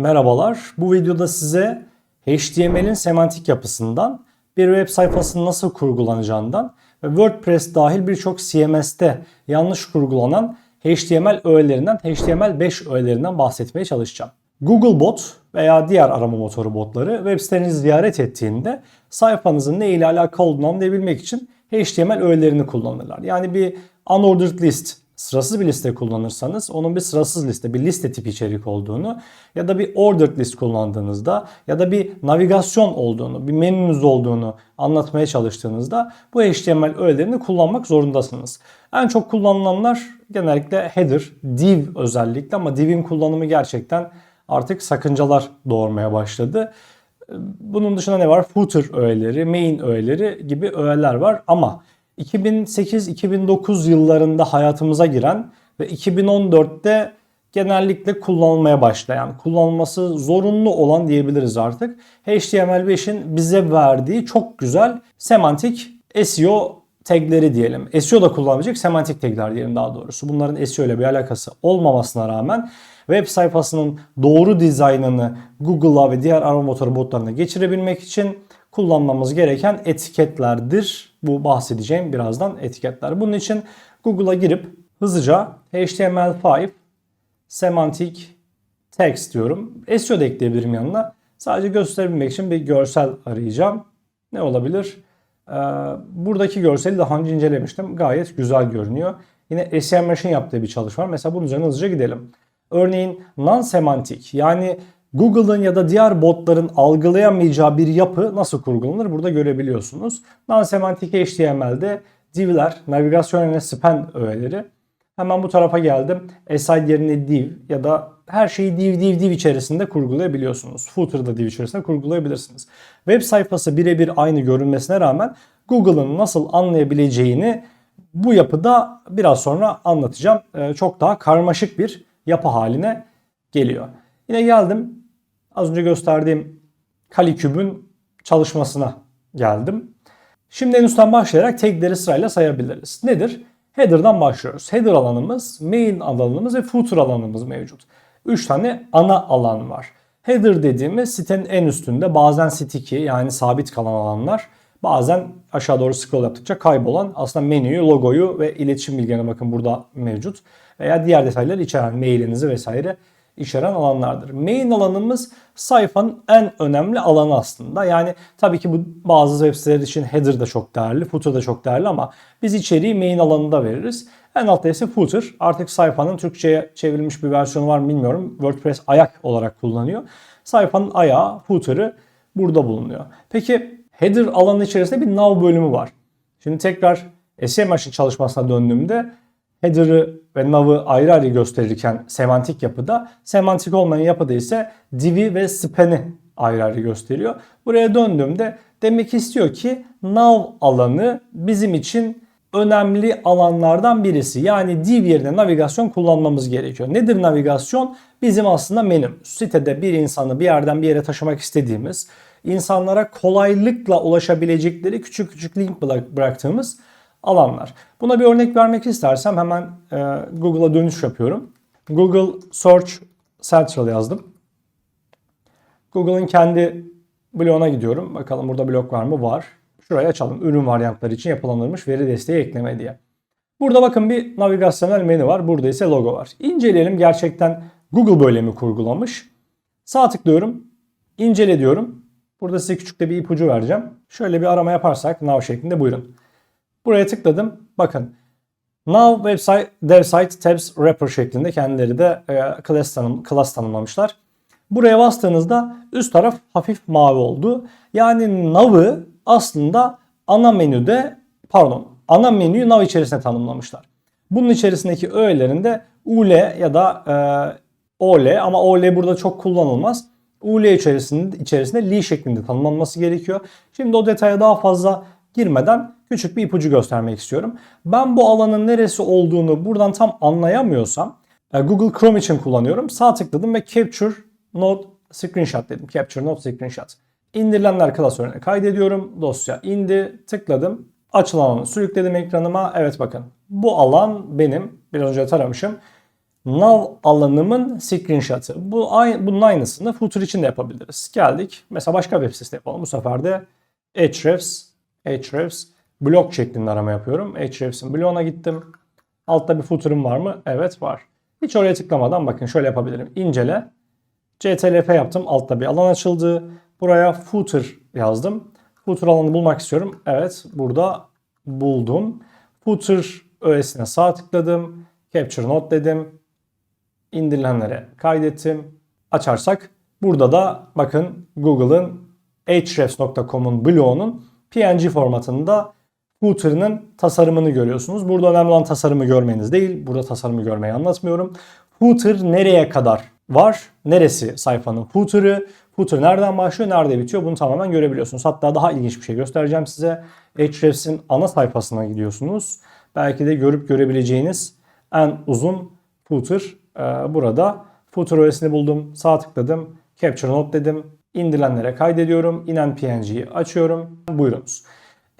Merhabalar. Bu videoda size HTML'in semantik yapısından, bir web sayfasının nasıl kurgulanacağından ve WordPress dahil birçok CMS'te yanlış kurgulanan HTML öğelerinden, HTML5 öğelerinden bahsetmeye çalışacağım. Googlebot veya diğer arama motoru botları web sitenizi ziyaret ettiğinde sayfanızın ne ile alakalı olduğunu anlayabilmek için HTML öğelerini kullanırlar. Yani bir unordered list sırasız bir liste kullanırsanız onun bir sırasız liste, bir liste tipi içerik olduğunu ya da bir ordered list kullandığınızda ya da bir navigasyon olduğunu, bir menünüz olduğunu anlatmaya çalıştığınızda bu HTML öğelerini kullanmak zorundasınız. En çok kullanılanlar genellikle header, div özellikle ama div'in kullanımı gerçekten artık sakıncalar doğurmaya başladı. Bunun dışında ne var? Footer öğeleri, main öğeleri gibi öğeler var ama 2008-2009 yıllarında hayatımıza giren ve 2014'te genellikle kullanılmaya başlayan, kullanılması zorunlu olan diyebiliriz artık. HTML5'in bize verdiği çok güzel semantik SEO tagleri diyelim. SEO da kullanabilecek semantik tagler diyelim daha doğrusu. Bunların SEO ile bir alakası olmamasına rağmen web sayfasının doğru dizaynını Google'a ve diğer arama motoru botlarına geçirebilmek için kullanmamız gereken etiketlerdir. Bu bahsedeceğim birazdan etiketler. Bunun için Google'a girip hızlıca HTML5 semantic text diyorum. SEO da ekleyebilirim yanına. Sadece gösterebilmek için bir görsel arayacağım. Ne olabilir? Ee, buradaki görseli daha önce incelemiştim. Gayet güzel görünüyor. Yine SEMrush'ın yaptığı bir çalışma var. Mesela bunun üzerine hızlıca gidelim. Örneğin non-semantik yani Google'ın ya da diğer botların algılayamayacağı bir yapı nasıl kurgulanır burada görebiliyorsunuz. Non-semantik HTML'de div'ler, navigasyon yerine span öğeleri. Hemen bu tarafa geldim. Aside yerine div ya da her şeyi div div div içerisinde kurgulayabiliyorsunuz. Footer'da div içerisinde kurgulayabilirsiniz. Web sayfası birebir aynı görünmesine rağmen Google'ın nasıl anlayabileceğini bu yapıda biraz sonra anlatacağım. Ee, çok daha karmaşık bir yapı haline geliyor. Yine geldim az önce gösterdiğim Kaliküb'ün çalışmasına geldim. Şimdi en üstten başlayarak tagleri sırayla sayabiliriz. Nedir? Header'dan başlıyoruz. Header alanımız, main alanımız ve footer alanımız mevcut. 3 tane ana alan var. Header dediğimiz sitenin en üstünde bazen sticky yani sabit kalan alanlar bazen aşağı doğru scroll yaptıkça kaybolan aslında menüyü, logoyu ve iletişim bilgilerine bakın burada mevcut. Veya diğer detayları içeren mailinizi vesaire içeren alanlardır. Main alanımız sayfanın en önemli alanı aslında. Yani tabii ki bu bazı web siteler için header da çok değerli, footer da çok değerli ama biz içeriği main alanında veririz. En altta ise footer. Artık sayfanın Türkçe'ye çevrilmiş bir versiyonu var mı bilmiyorum. WordPress ayak olarak kullanıyor. Sayfanın ayağı, footer'ı burada bulunuyor. Peki header alanı içerisinde bir nav bölümü var. Şimdi tekrar SEMrush'ın çalışmasına döndüğümde header'ı ve nav'ı ayrı ayrı gösterirken semantik yapıda, semantik olmayan yapıda ise div'i ve span'i ayrı ayrı gösteriyor. Buraya döndüğümde demek istiyor ki nav alanı bizim için önemli alanlardan birisi. Yani div yerine navigasyon kullanmamız gerekiyor. Nedir navigasyon? Bizim aslında menümüz. Sitede bir insanı bir yerden bir yere taşımak istediğimiz, insanlara kolaylıkla ulaşabilecekleri küçük küçük link bıraktığımız alanlar. Buna bir örnek vermek istersem hemen e, Google'a dönüş yapıyorum. Google Search Central yazdım. Google'ın kendi bloğuna gidiyorum. Bakalım burada blok var mı? Var. Şurayı açalım. Ürün varyantları için yapılandırılmış veri desteği ekleme diye. Burada bakın bir navigasyonel menü var. Burada ise logo var. İnceleyelim gerçekten Google böyle mi kurgulamış? Sağ tıklıyorum. İncele diyorum. Burada size küçük de bir ipucu vereceğim. Şöyle bir arama yaparsak nav şeklinde buyurun. Buraya tıkladım. Bakın Now website dev site tabs wrapper şeklinde kendileri de e, class, tanım, class tanımlamışlar. Buraya bastığınızda üst taraf hafif mavi oldu. Yani nav'ı aslında ana menüde pardon ana menüyü nav içerisinde tanımlamışlar. Bunun içerisindeki öğelerinde UL ya da e, OL ama OL burada çok kullanılmaz. UL içerisinde, içerisinde li şeklinde tanımlanması gerekiyor. Şimdi o detaya daha fazla girmeden küçük bir ipucu göstermek istiyorum. Ben bu alanın neresi olduğunu buradan tam anlayamıyorsam e, Google Chrome için kullanıyorum. Sağ tıkladım ve Capture Note Screenshot dedim. Capture Note Screenshot. İndirilenler klasörüne kaydediyorum. Dosya indi. Tıkladım. Açılan alanı sürükledim ekranıma. Evet bakın bu alan benim biraz önce taramışım. nav alanımın screenshot'ı. Bu aynı, bunun aynısını footer için de yapabiliriz. Geldik. Mesela başka web sitesi yapalım. Bu sefer de Ahrefs, Ahrefs blog şeklinde arama yapıyorum. Ahrefs'in bloguna gittim. Altta bir footer'ım var mı? Evet var. Hiç oraya tıklamadan bakın şöyle yapabilirim. İncele. CTRF yaptım. Altta bir alan açıldı. Buraya footer yazdım. Footer alanı bulmak istiyorum. Evet burada buldum. Footer öğesine sağ tıkladım. Capture Note dedim. İndirilenlere kaydettim. Açarsak burada da bakın Google'ın hrefs.com'un bloğunun PNG formatında footer'ının tasarımını görüyorsunuz. Burada önemli olan tasarımı görmeniz değil. Burada tasarımı görmeyi anlatmıyorum. Footer nereye kadar var? Neresi sayfanın footer'ı? Footer nereden başlıyor, nerede bitiyor? Bunu tamamen görebiliyorsunuz. Hatta daha ilginç bir şey göstereceğim size. Ahrefs'in ana sayfasına gidiyorsunuz. Belki de görüp görebileceğiniz en uzun footer e, burada. Footer öğesini buldum. Sağ tıkladım. Capture Note dedim. İndirilenlere kaydediyorum. İnen PNG'yi açıyorum. Buyurunuz.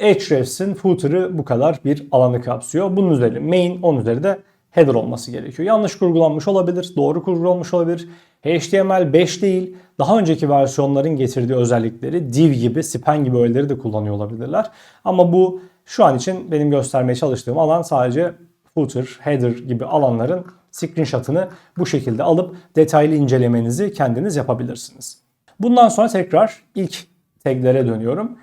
Ahrefs'in footer'ı bu kadar bir alanı kapsıyor. Bunun üzeri main, onun üzeri de header olması gerekiyor. Yanlış kurgulanmış olabilir, doğru kurgulanmış olabilir. HTML 5 değil, daha önceki versiyonların getirdiği özellikleri div gibi, span gibi öğeleri de kullanıyor olabilirler. Ama bu şu an için benim göstermeye çalıştığım alan sadece footer, header gibi alanların screenshot'ını bu şekilde alıp detaylı incelemenizi kendiniz yapabilirsiniz. Bundan sonra tekrar ilk taglere dönüyorum.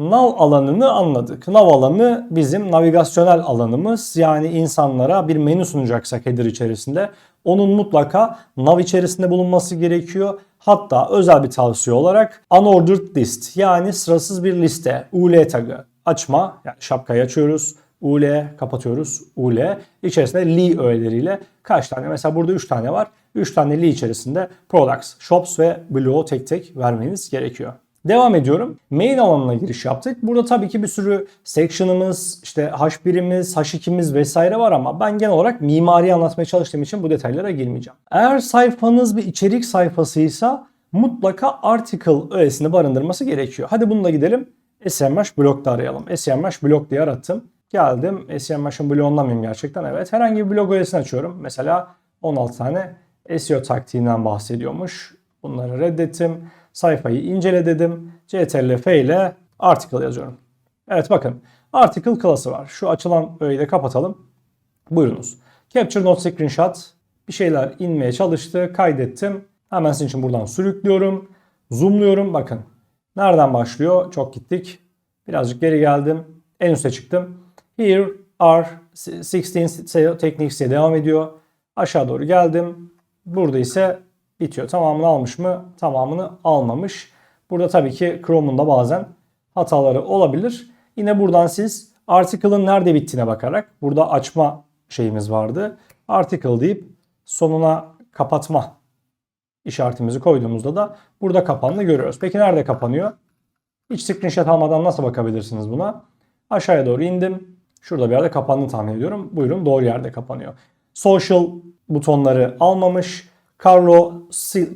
Nav alanını anladık. Nav alanı bizim navigasyonel alanımız. Yani insanlara bir menü sunacaksak header içerisinde onun mutlaka nav içerisinde bulunması gerekiyor. Hatta özel bir tavsiye olarak unordered list yani sırasız bir liste UL tagı açma yani şapkayı açıyoruz. UL kapatıyoruz. UL içerisinde li öğeleriyle kaç tane? Mesela burada 3 tane var. 3 tane li içerisinde products, shops ve blue tek tek vermeniz gerekiyor. Devam ediyorum. Main alanına giriş yaptık. Burada tabii ki bir sürü section'ımız, işte H1'imiz, H2'miz vesaire var ama ben genel olarak mimari anlatmaya çalıştığım için bu detaylara girmeyeceğim. Eğer sayfanız bir içerik sayfasıysa mutlaka article öğesini barındırması gerekiyor. Hadi bununla gidelim. SMH blogda arayalım. SMH blog diye arattım. Geldim. SMH'ın bloğundan mıyım gerçekten? Evet. Herhangi bir blog öğesini açıyorum. Mesela 16 tane SEO taktiğinden bahsediyormuş. Bunları reddettim. Sayfayı incele dedim. CTRL F ile article yazıyorum. Evet bakın. Article klası var. Şu açılan öğeyi de kapatalım. Buyurunuz. Capture Note Screenshot. Bir şeyler inmeye çalıştı. Kaydettim. Hemen sizin için buradan sürüklüyorum. Zoomluyorum. Bakın. Nereden başlıyor? Çok gittik. Birazcık geri geldim. En üste çıktım. Here are 16 SEO techniques diye devam ediyor. Aşağı doğru geldim. Burada ise bitiyor. Tamamını almış mı? Tamamını almamış. Burada tabii ki Chrome'un da bazen hataları olabilir. Yine buradan siz article'ın nerede bittiğine bakarak burada açma şeyimiz vardı. Article deyip sonuna kapatma işaretimizi koyduğumuzda da burada kapandığını görüyoruz. Peki nerede kapanıyor? Hiç screenshot almadan nasıl bakabilirsiniz buna? Aşağıya doğru indim. Şurada bir yerde kapandığını tahmin ediyorum. Buyurun doğru yerde kapanıyor. Social butonları almamış. Carlo,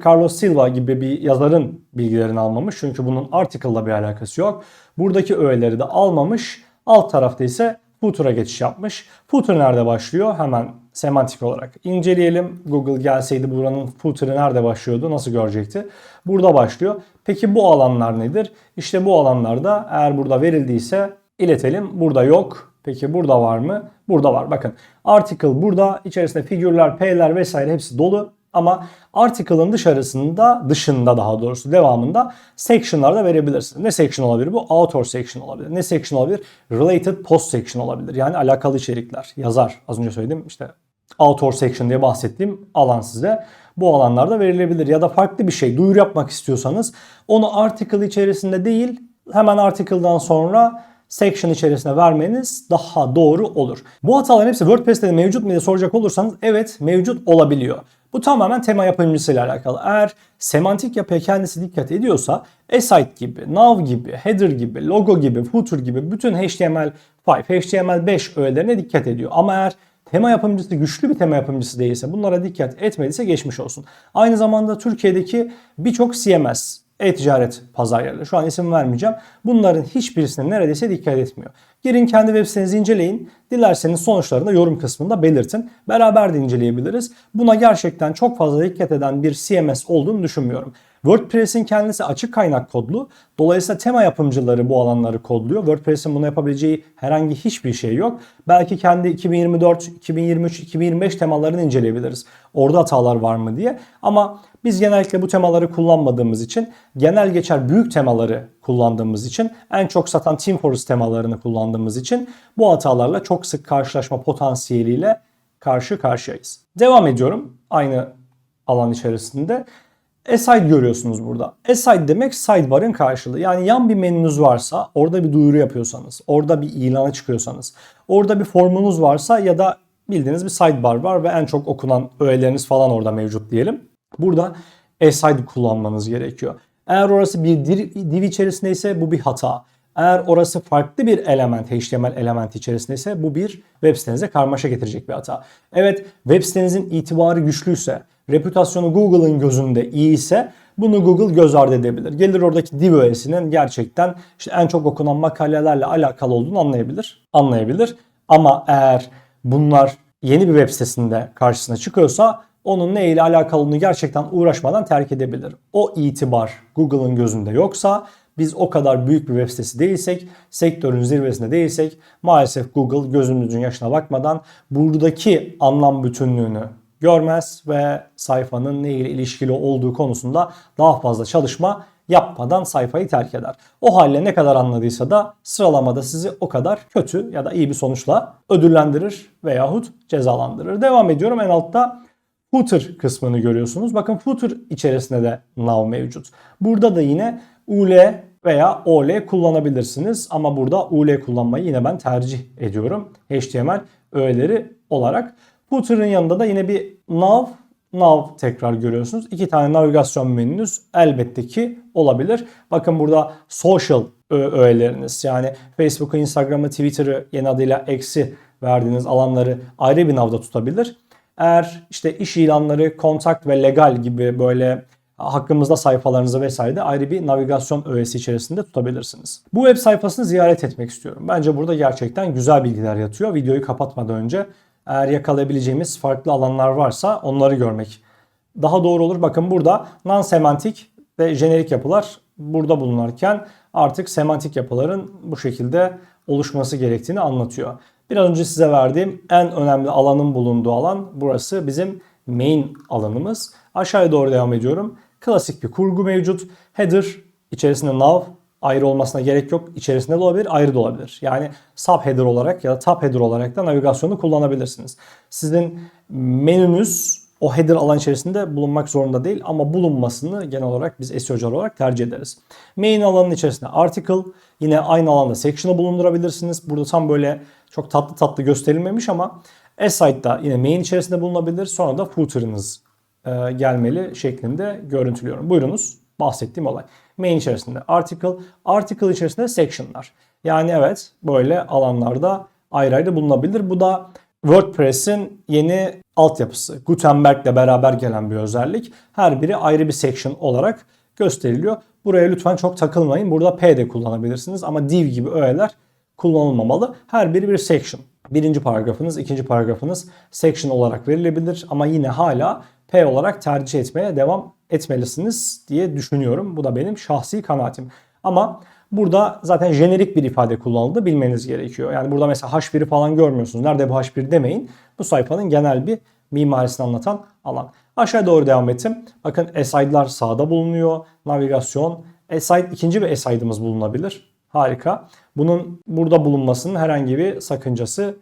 Carlos Silva gibi bir yazarın bilgilerini almamış. Çünkü bunun article'la bir alakası yok. Buradaki öğeleri de almamış. Alt tarafta ise footer'a geçiş yapmış. Footer nerede başlıyor? Hemen semantik olarak inceleyelim. Google gelseydi buranın footer'ı nerede başlıyordu? Nasıl görecekti? Burada başlıyor. Peki bu alanlar nedir? İşte bu alanlarda eğer burada verildiyse iletelim. Burada yok. Peki burada var mı? Burada var. Bakın article burada. içerisinde figürler, P'ler vesaire hepsi dolu. Ama article'ın dışarısında, dışında daha doğrusu devamında section'lar da verebilirsiniz. Ne section olabilir bu? Author section olabilir. Ne section olabilir? Related post section olabilir. Yani alakalı içerikler. Yazar. Az önce söyledim işte author section diye bahsettiğim alan size. Bu alanlarda verilebilir. Ya da farklı bir şey duyuru yapmak istiyorsanız onu article içerisinde değil hemen article'dan sonra section içerisine vermeniz daha doğru olur. Bu hataların hepsi WordPress'te de mevcut mu diye soracak olursanız evet mevcut olabiliyor. Bu tamamen tema yapımcısıyla alakalı. Eğer semantik yapıya kendisi dikkat ediyorsa asite gibi, nav gibi, header gibi, logo gibi, footer gibi bütün HTML5, HTML5 öğelerine dikkat ediyor. Ama eğer tema yapımcısı güçlü bir tema yapımcısı değilse bunlara dikkat etmediyse geçmiş olsun. Aynı zamanda Türkiye'deki birçok CMS e-ticaret pazar yerleri. Şu an isim vermeyeceğim. Bunların hiçbirisine neredeyse dikkat etmiyor. Girin kendi web sitenizi inceleyin. Dilerseniz sonuçlarını yorum kısmında belirtin. Beraber de inceleyebiliriz. Buna gerçekten çok fazla dikkat eden bir CMS olduğunu düşünmüyorum. WordPress'in kendisi açık kaynak kodlu. Dolayısıyla tema yapımcıları bu alanları kodluyor. WordPress'in bunu yapabileceği herhangi hiçbir şey yok. Belki kendi 2024, 2023, 2025 temalarını inceleyebiliriz. Orada hatalar var mı diye. Ama biz genellikle bu temaları kullanmadığımız için, genel geçer büyük temaları kullandığımız için, en çok satan TeamFortress temalarını kullandığımız için bu hatalarla çok sık karşılaşma potansiyeliyle karşı karşıyayız. Devam ediyorum aynı alan içerisinde. Aside görüyorsunuz burada. Aside demek sidebar'ın karşılığı. Yani yan bir menünüz varsa, orada bir duyuru yapıyorsanız, orada bir ilana çıkıyorsanız, orada bir formunuz varsa ya da bildiğiniz bir sidebar var ve en çok okunan öğeleriniz falan orada mevcut diyelim. Burada aside kullanmanız gerekiyor. Eğer orası bir div içerisindeyse bu bir hata. Eğer orası farklı bir element, HTML element içerisindeyse bu bir web sitenize karmaşa getirecek bir hata. Evet web sitenizin itibarı güçlüyse, reputasyonu Google'ın gözünde iyi ise bunu Google göz ardı edebilir. Gelir oradaki div öğesinin gerçekten işte en çok okunan makalelerle alakalı olduğunu anlayabilir. Anlayabilir. Ama eğer bunlar yeni bir web sitesinde karşısına çıkıyorsa onun ne ile alakalı olduğunu gerçekten uğraşmadan terk edebilir. O itibar Google'ın gözünde yoksa biz o kadar büyük bir web sitesi değilsek, sektörün zirvesinde değilsek maalesef Google gözümüzün yaşına bakmadan buradaki anlam bütünlüğünü görmez ve sayfanın ne ile ilişkili olduğu konusunda daha fazla çalışma yapmadan sayfayı terk eder. O halle ne kadar anladıysa da sıralamada sizi o kadar kötü ya da iyi bir sonuçla ödüllendirir veyahut cezalandırır. Devam ediyorum en altta footer kısmını görüyorsunuz. Bakın footer içerisinde de nav mevcut. Burada da yine UL veya OL kullanabilirsiniz. Ama burada UL kullanmayı yine ben tercih ediyorum. HTML öğeleri olarak. Footer'ın yanında da yine bir nav, nav tekrar görüyorsunuz. İki tane navigasyon menünüz elbette ki olabilir. Bakın burada social öğeleriniz yani Facebook'u, Instagram'ı, Twitter'ı yeni adıyla eksi verdiğiniz alanları ayrı bir navda tutabilir. Eğer işte iş ilanları, kontakt ve legal gibi böyle hakkımızda sayfalarınızı vesaire de ayrı bir navigasyon öğesi içerisinde tutabilirsiniz. Bu web sayfasını ziyaret etmek istiyorum. Bence burada gerçekten güzel bilgiler yatıyor. Videoyu kapatmadan önce eğer yakalayabileceğimiz farklı alanlar varsa onları görmek daha doğru olur. Bakın burada non-semantik ve jenerik yapılar burada bulunurken artık semantik yapıların bu şekilde oluşması gerektiğini anlatıyor. Biraz önce size verdiğim en önemli alanın bulunduğu alan burası bizim main alanımız. Aşağıya doğru devam ediyorum. Klasik bir kurgu mevcut. Header içerisinde nav ayrı olmasına gerek yok. İçerisinde de olabilir, ayrı da olabilir. Yani subheader olarak ya da top header olarak da navigasyonu kullanabilirsiniz. Sizin menünüz o header alan içerisinde bulunmak zorunda değil ama bulunmasını genel olarak biz SEO'cular olarak tercih ederiz. Main alanın içerisinde article, yine aynı alanda section'ı bulundurabilirsiniz. Burada tam böyle çok tatlı tatlı gösterilmemiş ama S-Site'da yine main içerisinde bulunabilir. Sonra da footer'ınız e, gelmeli şeklinde görüntülüyorum. Buyurunuz bahsettiğim olay. Main içerisinde article, article içerisinde section'lar. Yani evet böyle alanlarda ayrı ayrı bulunabilir. Bu da WordPress'in yeni altyapısı. Gutenberg ile beraber gelen bir özellik. Her biri ayrı bir section olarak gösteriliyor. Buraya lütfen çok takılmayın. Burada P de kullanabilirsiniz ama div gibi öğeler kullanılmamalı. Her biri bir section. Birinci paragrafınız, ikinci paragrafınız section olarak verilebilir ama yine hala P olarak tercih etmeye devam etmelisiniz diye düşünüyorum. Bu da benim şahsi kanaatim. Ama burada zaten jenerik bir ifade kullanıldı bilmeniz gerekiyor. Yani burada mesela H1'i falan görmüyorsunuz. Nerede bu H1 demeyin. Bu sayfanın genel bir mimarisini anlatan alan. Aşağı doğru devam ettim. Bakın aside'lar sağda bulunuyor. Navigasyon. Aside ikinci bir aside'ımız bulunabilir. Harika. Bunun burada bulunmasının herhangi bir sakıncası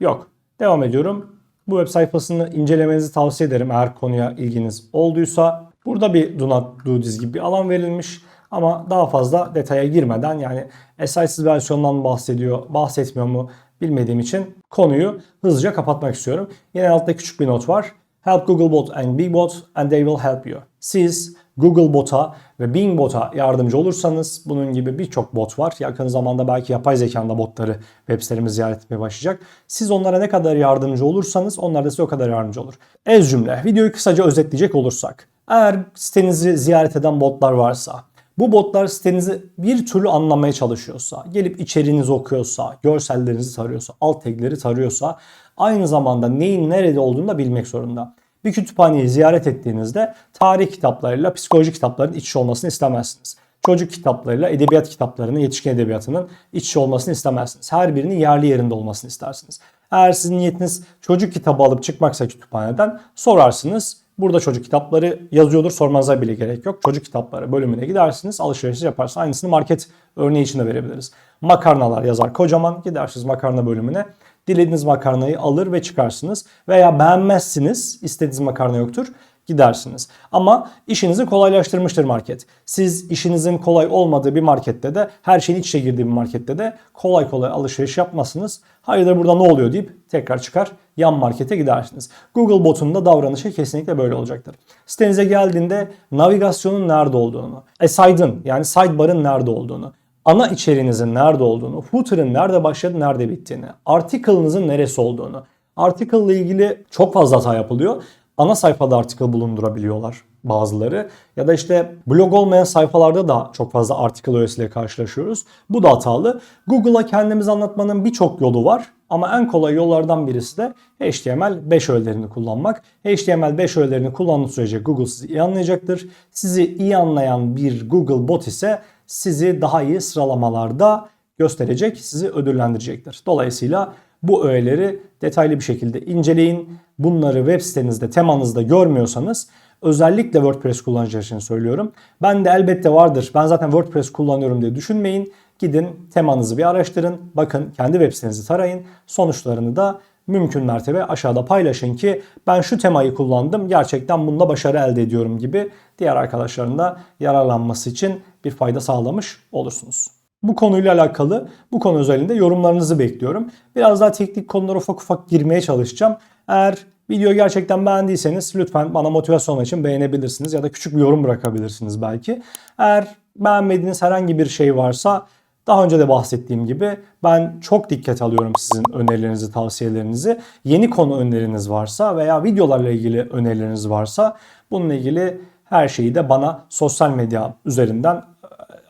yok. Devam ediyorum. Bu web sayfasını incelemenizi tavsiye ederim eğer konuya ilginiz olduysa. Burada bir do not do this gibi bir alan verilmiş. Ama daha fazla detaya girmeden yani esassiz versiyondan bahsediyor, bahsetmiyor mu bilmediğim için konuyu hızlıca kapatmak istiyorum. Yine altta küçük bir not var. Help Googlebot and Bingbot and they will help you. Siz Googlebot'a ve Bingbot'a yardımcı olursanız bunun gibi birçok bot var. Yakın zamanda belki yapay zekanda botları web sitemizi ziyaret etmeye başlayacak. Siz onlara ne kadar yardımcı olursanız onlar da size o kadar yardımcı olur. Ez cümle videoyu kısaca özetleyecek olursak. Eğer sitenizi ziyaret eden botlar varsa, bu botlar sitenizi bir türlü anlamaya çalışıyorsa, gelip içeriğinizi okuyorsa, görsellerinizi tarıyorsa, alt tagleri tarıyorsa, aynı zamanda neyin nerede olduğunu da bilmek zorunda. Bir kütüphaneyi ziyaret ettiğinizde tarih kitaplarıyla psikoloji kitaplarının iç olmasını istemezsiniz. Çocuk kitaplarıyla edebiyat kitaplarının, yetişkin edebiyatının iç olmasını istemezsiniz. Her birinin yerli yerinde olmasını istersiniz. Eğer sizin niyetiniz çocuk kitabı alıp çıkmaksa kütüphaneden sorarsınız. Burada çocuk kitapları yazıyordur sormanıza bile gerek yok. Çocuk kitapları bölümüne gidersiniz alışveriş yaparsınız. Aynısını market örneği için de verebiliriz. Makarnalar yazar kocaman gidersiniz makarna bölümüne. Dilediğiniz makarnayı alır ve çıkarsınız. Veya beğenmezsiniz istediğiniz makarna yoktur gidersiniz. Ama işinizi kolaylaştırmıştır market. Siz işinizin kolay olmadığı bir markette de her şeyin iç içe girdiği bir markette de kolay kolay alışveriş yapmazsınız. Hayırdır burada ne oluyor deyip tekrar çıkar yan markete gidersiniz. Google botun da davranışı kesinlikle böyle olacaktır. Sitenize geldiğinde navigasyonun nerede olduğunu, aside'ın yani sidebar'ın nerede olduğunu, ana içeriğinizin nerede olduğunu, footer'ın nerede başladı, nerede bittiğini, article'ınızın neresi olduğunu, article ile ilgili çok fazla hata yapılıyor ana sayfada article bulundurabiliyorlar bazıları. Ya da işte blog olmayan sayfalarda da çok fazla article öğesiyle karşılaşıyoruz. Bu da hatalı. Google'a kendimizi anlatmanın birçok yolu var. Ama en kolay yollardan birisi de HTML5 öğelerini kullanmak. HTML5 öğelerini kullandığı sürece Google sizi iyi anlayacaktır. Sizi iyi anlayan bir Google bot ise sizi daha iyi sıralamalarda gösterecek, sizi ödüllendirecektir. Dolayısıyla bu öğeleri detaylı bir şekilde inceleyin. Bunları web sitenizde, temanızda görmüyorsanız özellikle WordPress kullanıcılar için söylüyorum. Ben de elbette vardır. Ben zaten WordPress kullanıyorum diye düşünmeyin. Gidin temanızı bir araştırın. Bakın kendi web sitenizi tarayın. Sonuçlarını da mümkün mertebe aşağıda paylaşın ki ben şu temayı kullandım gerçekten bunda başarı elde ediyorum gibi diğer arkadaşların da yararlanması için bir fayda sağlamış olursunuz. Bu konuyla alakalı bu konu özelinde yorumlarınızı bekliyorum. Biraz daha teknik konulara ufak ufak girmeye çalışacağım. Eğer video gerçekten beğendiyseniz lütfen bana motivasyon için beğenebilirsiniz ya da küçük bir yorum bırakabilirsiniz belki. Eğer beğenmediğiniz herhangi bir şey varsa daha önce de bahsettiğim gibi ben çok dikkat alıyorum sizin önerilerinizi, tavsiyelerinizi. Yeni konu öneriniz varsa veya videolarla ilgili önerileriniz varsa bununla ilgili her şeyi de bana sosyal medya üzerinden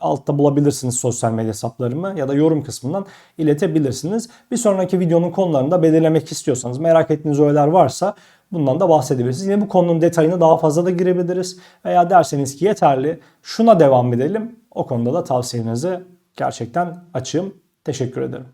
altta bulabilirsiniz sosyal medya hesaplarımı ya da yorum kısmından iletebilirsiniz. Bir sonraki videonun konularını da belirlemek istiyorsanız merak ettiğiniz öğeler varsa bundan da bahsedebilirsiniz. Yine bu konunun detayına daha fazla da girebiliriz. Veya derseniz ki yeterli şuna devam edelim. O konuda da tavsiyenize gerçekten açığım. Teşekkür ederim.